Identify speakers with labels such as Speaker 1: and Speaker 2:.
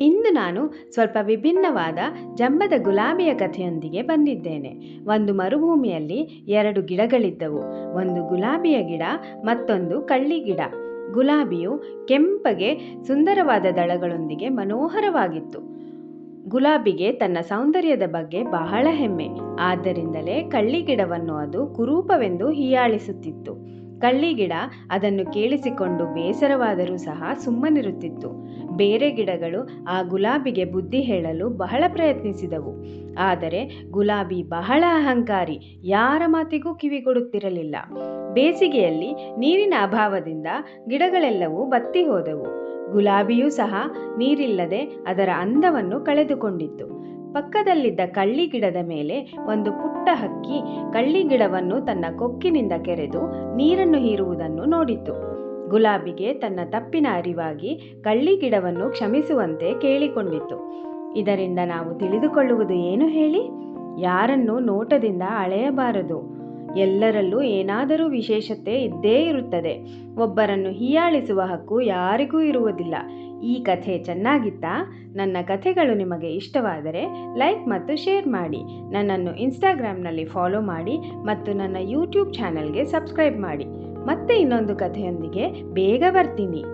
Speaker 1: ಇಂದು ನಾನು ಸ್ವಲ್ಪ ವಿಭಿನ್ನವಾದ ಜಂಬದ ಗುಲಾಬಿಯ ಕಥೆಯೊಂದಿಗೆ ಬಂದಿದ್ದೇನೆ. ಒಂದು ಮರುಭೂಮಿಯಲ್ಲಿ ಎರಡು ಗಿಡಗಳಿದ್ದವು. ಒಂದು ಗುಲಾಬಿಯ ಗಿಡ, ಮತ್ತೊಂದು ಕಳ್ಳಿ ಗಿಡ. ಗುಲಾಬಿಯು ಕೆಂಪಗೆ ಸುಂದರವಾದ ದಳಗಳೊಂದಿಗೆ ಮನೋಹರವಾಗಿತ್ತು. ಗುಲಾಬಿಗೆ ತನ್ನ ಸೌಂದರ್ಯದ ಬಗ್ಗೆ ಬಹಳ ಹೆಮ್ಮೆ. ಆದ್ದರಿಂದಲೇ ಕಳ್ಳಿ ಗಿಡವನ್ನು ಅದು ಕುರೂಪವೆಂದು ಹೀಯಾಳಿಸುತ್ತಿತ್ತು. ಕಳ್ಳಿ ಗಿಡ ಅದನ್ನು ಕೇಳಿಸಿಕೊಂಡು ಬೇಸರವಾದರೂ ಸಹ ಸುಮ್ಮನಿರುತ್ತಿತ್ತು. ಬೇರೆ ಗಿಡಗಳು ಆ ಗುಲಾಬಿಗೆ ಬುದ್ಧಿ ಹೇಳಲು ಬಹಳ ಪ್ರಯತ್ನಿಸಿದವು. ಆದರೆ ಗುಲಾಬಿ ಬಹಳ ಅಹಂಕಾರಿ, ಯಾರ ಮಾತಿಗೂ ಕಿವಿಗೊಡುತ್ತಿರಲಿಲ್ಲ ಬೇಸಿಗೆಯಲ್ಲಿ ನೀರಿನ ಅಭಾವದಿಂದ ಗಿಡಗಳೆಲ್ಲವೂ ಬತ್ತಿ ಹೋದವು. ಗುಲಾಬಿಯೂ ಸಹ ನೀರಿಲ್ಲದೆ ಅದರ ಅಂದವನ್ನು ಕಳೆದುಕೊಂಡಿತ್ತು. ಪಕ್ಕದಲ್ಲಿದ್ದ ಕಳ್ಳಿ ಗಿಡದ ಮೇಲೆ ಒಂದು ಪುಟ್ಟ ಹಕ್ಕಿ ಕಳ್ಳಿ ಗಿಡವನ್ನು ತನ್ನ ಕೊಕ್ಕಿನಿಂದ ಕೆರೆದು ನೀರನ್ನು ಹೀರುವುದನ್ನು ನೋಡಿತು. ಗುಲಾಬಿಗೆ ತನ್ನ ತಪ್ಪಿನ ಅರಿವಾಗಿ ಕಳ್ಳಿಗಿಡವನ್ನು ಕ್ಷಮಿಸುವಂತೆ ಕೇಳಿಕೊಂಡಿತು. ಇದರಿಂದ ನಾವು ತಿಳಿದುಕೊಳ್ಳುವುದು ಏನು ಹೇಳಿ? ಯಾರನ್ನು ನೋಟದಿಂದ ಅಳೆಯಬಾರದು. ಎಲ್ಲರಲ್ಲೂ ಏನಾದರೂ ವಿಶೇಷತೆ ಇದ್ದೇ ಇರುತ್ತದೆ. ಒಬ್ಬರನ್ನು ಹೀಯಾಳಿಸುವ ಹಕ್ಕು ಯಾರಿಗೂ ಇರುವುದಿಲ್ಲ. ಈ ಕಥೆ ಚೆನ್ನಾಗಿತ್ತಾ? ನನ್ನ ಕಥೆಗಳು ನಿಮಗೆ ಇಷ್ಟವಾದರೆ ಲೈಕ್ ಮತ್ತು ಶೇರ್ ಮಾಡಿ. ನನ್ನನ್ನು ಇನ್ಸ್ಟಾಗ್ರಾಮ್ನಲ್ಲಿ ಫಾಲೋ ಮಾಡಿ ಮತ್ತು ನನ್ನ ಯೂಟ್ಯೂಬ್ ಚಾನಲ್ಗೆ ಸಬ್ಸ್ಕ್ರೈಬ್ ಮಾಡಿ. ಮತ್ತೆ ಇನ್ನೊಂದು ಕಥೆಯೊಂದಿಗೆ ಬೇಗ ಬರ್ತೀನಿ.